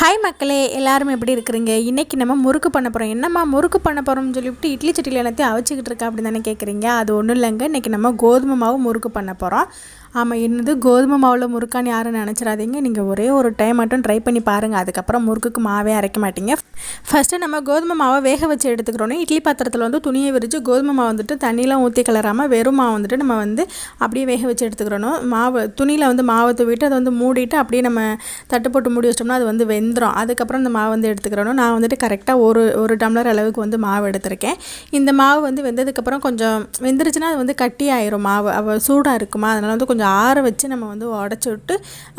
Hi மக்களே எல்லாரும் எப்படி இருக்கிறீங்க? இன்றைக்கி நம்ம முறுக்கு பண்ண போகிறோம் என்னம்மா முறுக்கு பண்ண போகிறோம்னு சொல்லிவிட்டு இட்லி சட்டியில் எல்லாத்தையும் அவிச்சிக்கிட்டு இருக்கா அப்படி தானே கேட்குறீங்க அது ஒன்றும் இல்லைங்க. இன்றைக்கி நம்ம கோதுமை மாவு முறுக்கு பண்ண போகிறோம் ஆமாம் என்னது கோதுமை மாவில் முறுக்கான்னு யாரும் நினச்சிடாதீங்க. நீங்கள் ஒரே ஒரு டைம் மட்டும் ட்ரை பண்ணி பாருங்கள் அதுக்கப்புறம் முறுக்குக்கு மாவே அரைக்க மாட்டீங்க. ஃபஸ்ட்டு நம்ம கோதுமை மாவை வேக வச்சு எடுத்துக்கிறோன்னே இட்லி பாத்திரத்தில் வந்து துணியை விரித்து கோதுமை மாவு வந்துட்டு தண்ணியெலாம் ஊற்றி கலராமல் வெறும் மாவு வந்துட்டு நம்ம வந்து அப்படியே வேக வச்சு எடுத்துக்கிறணும். மாவு துணியில் வந்து மாவை தூவிட்டு அதை வந்து மூடிட்டு அப்படியே நம்ம தட்டு போட்டு மூடி வச்சிட்டோம்னா அது வந்து வெந்துடும் அதுக்கப்புறம் அந்த மாவு வந்து எடுத்துக்கிறணும். நான் வந்துட்டு கரெக்டாக ஒரு ஒரு டம்ளர் அளவுக்கு வந்து மாவு எடுத்திருக்கேன். இந்த மாவு வந்து வெந்ததுக்கப்புறம் கொஞ்சம் வெந்துருச்சுன்னா அது வந்து கட்டி ஆயிரும் மாவு. அவள் சூடாக இருக்குமா? அதனால் வந்து கொஞ்சம் ஆற வச்சு நம்ம வந்து உடச்சி விட்டு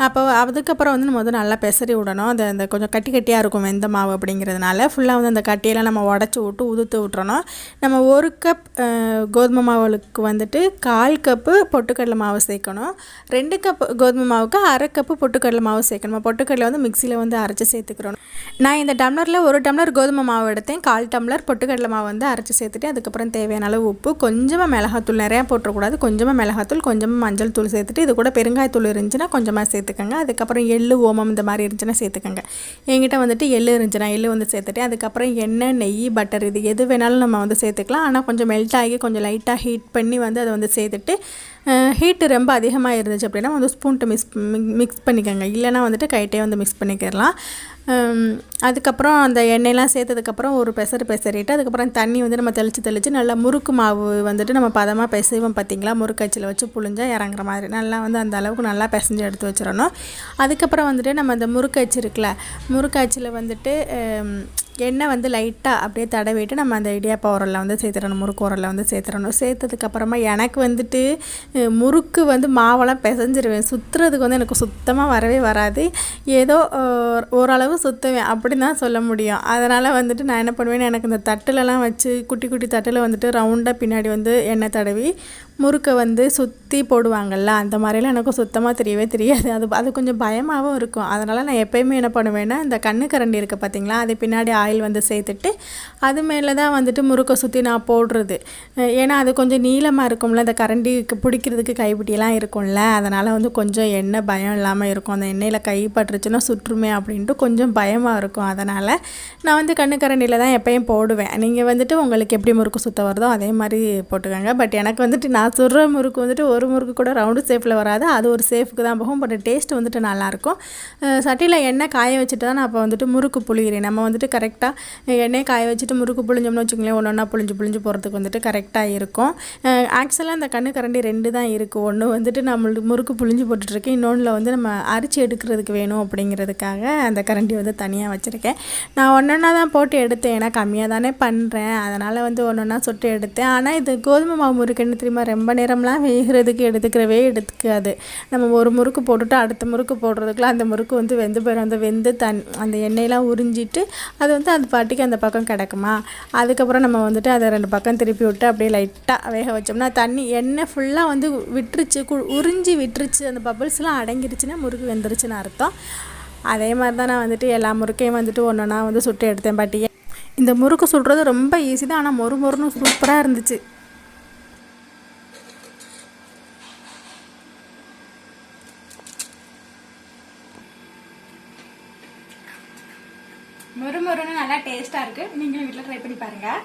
அப்போ அதுக்கப்புறம் வந்து நம்ம வந்து நல்லா பெசரி விடணும். அந்த அந்த கொஞ்சம் கட்டி கட்டியாக இருக்கும் வெந்த மாவு அப்படிங்கிறதுனால ஃபுல்லாக வந்து அந்த கட்டியெல்லாம் நம்ம உடச்சி விட்டு உதுத்து விட்டுறணும் நம்ம ஒரு கப் கோதுமை மாவுக்கு வந்துட்டு கால் கப்பு பொட்டுக்கடலை மாவு சேர்க்கணும். ரெண்டு கப் கோதுமை மாவுக்கு அரை கப்பு பொட்டுக்கடலை மாவு சேர்க்கணும். பொட்டுக்கடலை வந்து மிக்சியில் வந்து அரைச்சி சேர்த்துக்கிறோம். நான் இந்த டம்ளரில் ஒரு டம்ளர் கோதுமை மாவு எடுத்தேன். கால் டம்ளர் பொட்டுக்கடலை மாவு வந்து அரைச்சி சேர்த்துட்டு அதுக்கப்புறம் தேவையான அளவு உப்பு கொஞ்சமாக மிளகாத்தூள் நிறையா போட்டுறக்கூடாது. கொஞ்சமாக மிளகாத்தூள் கொஞ்சமாக மஞ்சள் தூள் சேர்த்துட்டு இது கூட பெருங்காயத்தூள் இருந்துச்சுன்னா கொஞ்சமாக சேர்த்துக்கோங்க. அதுக்கப்புறம் எள்ளு ஓமம் இந்த மாதிரி இருந்துச்சுன்னா சேர்த்துக்கோங்க. என்கிட்ட வந்துட்டு எள்ளு இருந்துச்சுன்னா எள்ளு வந்து சேர்த்துட்டு அதுக்கப்புறம் எண்ணெய் நெய் பட்டர் இது எது வேணாலும் நம்ம வந்து சேர்த்துக்கலாம். ஆனால் கொஞ்சம் மெல்ட் ஆகி கொஞ்சம் லைட்டாக ஹீட் பண்ணி வந்து அதை வந்து சேர்த்துட்டு ஹீட்டு ரொம்ப அதிகமாக இருந்துச்சு அப்படின்னா வந்து ஸ்பூன்ட்டு மிக்ஸ் மிக்ஸ் பண்ணிக்கோங்க. இல்லைன்னா வந்துட்டு கைட்டே வந்து மிக்ஸ் பண்ணிக்கிறலாம் அதுக்கப்புறம் அந்த எண்ணெயெலாம் சேர்த்ததுக்கப்புறம் ஒரு பெசர் பெசரிட்டு அதுக்கப்புறம் தண்ணி வந்து நம்ம தெளித்து தெளித்து நல்லா முறுக்கு மாவு வந்துட்டு நம்ம பதமாக பிசைவோம் பார்த்தீங்களா? முறுக்கச்சில் வச்சு புழிஞ்சா இறங்குற மாதிரி. நல்லா வந்து அந்த அளவுக்கு நல்லா பிசைஞ்சு எடுத்து வச்சிடணும். அதுக்கப்புறம் வந்துட்டு நம்ம அந்த முறுக்கச்சு இருக்குல்ல முறுக்கச்சில் வந்துட்டு எண்ணெய் வந்து லைட்டாக அப்படியே தடவிட்டு நம்ம அந்த இடியாப்பா உரலில் வந்து சேர்த்துடணும் முறுக்கு உரலில் வந்து சேர்த்துடணும். சேர்த்ததுக்கப்புறமா எனக்கு வந்துட்டு முறுக்கு வந்து மாவெல்லாம் பிசைஞ்சிருவேன். சுற்றுறதுக்கு வந்து எனக்கு சுத்தமாக வரவே வராது. ஏதோ ஓரளவு சுற்றுவேன் அப்படி தான் சொல்ல முடியும். அதனால் வந்துட்டு நான் என்ன பண்ணுவேன் எனக்கு இந்த தட்டுலலாம் வச்சு குட்டி குட்டி தட்டில் வந்துட்டு ரவுண்டாக பின்னாடி வந்து எண்ணெய் தடவி முறுக்கை வந்து சுற்றி போடுவாங்கள்ல அந்த மாதிரிலாம் எனக்கு சுத்தமாக தெரியவே தெரியாது. அது அது கொஞ்சம் பயமாகவும் இருக்கும். அதனால் நான் எப்போயுமே என்ன பண்ணுவேன்னா இந்த கண்ணு கரண்டி இருக்குது பார்த்தீங்களா அது பின்னாடி ஆயில் வந்து சேர்த்துட்டு அது மேலே தான் வந்துட்டு முறுக்கை சுற்றி நான் போடுறது. ஏன்னா அது கொஞ்சம் நீளமாக இருக்கும்ல அந்த கரண்டிக்கு பிடிக்கிறதுக்கு கைப்பிட்டிலாம் இருக்கும்ல அதனால் வந்து கொஞ்சம் எண்ணெய் பயம் இல்லாமல் இருக்கும். அந்த எண்ணெயில் கை பட்டுருச்சுன்னா சுற்றுமே அப்படின்ட்டு கொஞ்சம் பயமாக இருக்கும். அதனால் நான் வந்து கண்ணு கரண்டியில் தான் எப்பயும் போடுவேன். நீங்கள் வந்துட்டு உங்களுக்கு எப்படி முறுக்கு சுத்த வருதோ அதே மாதிரி போட்டுக்கோங்க. பட் எனக்கு வந்துட்டு நான் சுடுற முறுக்கு வந்துட்டு ஒரு முறுக்கு கூட ரவுண்டு ஷேப்பில் வராது. அது ஒரு சேஃப்க்கு தான் போகும். பட் டேஸ்ட் வந்துட்டு நல்லாயிருக்கும். சட்டியில் எண்ணெய் காய வச்சுட்டு தான் நான் அப்போ வந்துட்டு முறுக்கு புளிகிறேன் நம்ம வந்துட்டு கரெக்டாக எண்ணெய் காய வச்சுட்டு முறுக்கு புளிஞ்சோம்னு வச்சுக்கோங்களேன் ஒன்று ஒன்றா புளிஞ்சு புளிஞ்சு போகிறதுக்கு வந்துட்டு கரெக்டாக இருக்கும். ஆக்சுவலாக அந்த கண்ணு கரண்டி ரெண்டு தான் இருக்குது ஒன்று வந்துட்டு நம்மளுக்கு முறுக்கு புளிஞ்சு போட்டுட்ருக்கேன். இன்னொன்றில் வந்து நம்ம அரிச்சு எடுக்கிறதுக்கு வேணும் அப்படிங்கிறதுக்காக அந்த கரண்டி வந்து தனியாக வச்சுருக்கேன். நான் ஒன்றொன்னா தான் போட்டு எடுத்தேன். ஏன்னா கம்மியாக தானே பண்ணுறேன் அதனால் வந்து ஒன்று ஒன்றா சொட்டு எடுத்தேன். ஆனால் இது கோதுமை மாவு முறுக்குன்னு திரும்ப ரொம்ப நேரம்லாம் வேகிறதுக்கு எடுத்துக்கிறவே எடுத்துக்காது. நம்ம ஒரு முறுக்கு போட்டுட்டு அடுத்த முறுக்கு போடுறதுக்குலாம் அந்த முறுக்கு வந்து வெந்து போயிடும் அந்த வெந்து தன் அந்த எண்ணெயெலாம் உறிஞ்சிட்டு அது வந்து அந்த பாட்டிக்கு அந்த பக்கம் கிடக்குமா? அதுக்கப்புறம் நம்ம வந்துட்டு அதை ரெண்டு பக்கம் திருப்பி விட்டு அப்படியே லைட்டாக வேக வச்சோம்னா தண்ணி எண்ணெய் ஃபுல்லாக வந்து விட்டுருச்சு கு- உறிஞ்சி விட்டுருச்சு. அந்த பபிள்ஸ்லாம் அடங்கிருச்சுன்னா முறுக்கு வெந்துருச்சுன்னு அர்த்தம். அதே மாதிரி தான் நான் வந்துட்டு எல்லா முறுக்கையும் வந்துட்டு ஒன்று ஒன்றா வந்து சுட்டு எடுத்தேன் பாட்டி இந்த முறுக்கு சுடுறது ரொம்ப ஈஸி தான். ஆனால் மொறு மொறுன்னு சூப்பராக இருந்துச்சு. மொறு மொறுன்னு நல்லா டேஸ்ட்டாக இருக்குது நீங்களும் வீட்டில் ட்ரை பண்ணி பாருங்கள்